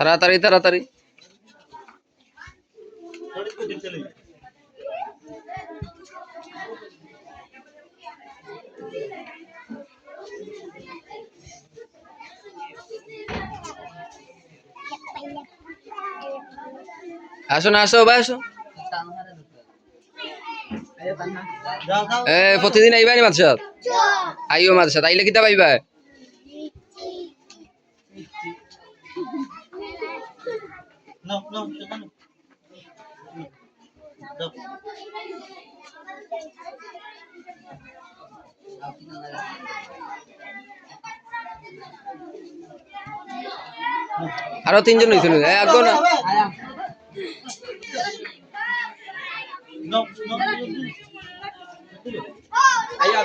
তাড়াতাড়ি তাড়াতাড়ি। আসো না আসো ভাই আসো। এ প্রতিদিন আইবা নি মাদ্রাসাত আইও মাদ্রাসাত। আইলে কিতা পাইবা? নাও নাও সেখানে যাও আরো তিনজন হইছিল এ আগো না নাও নাও Ayo,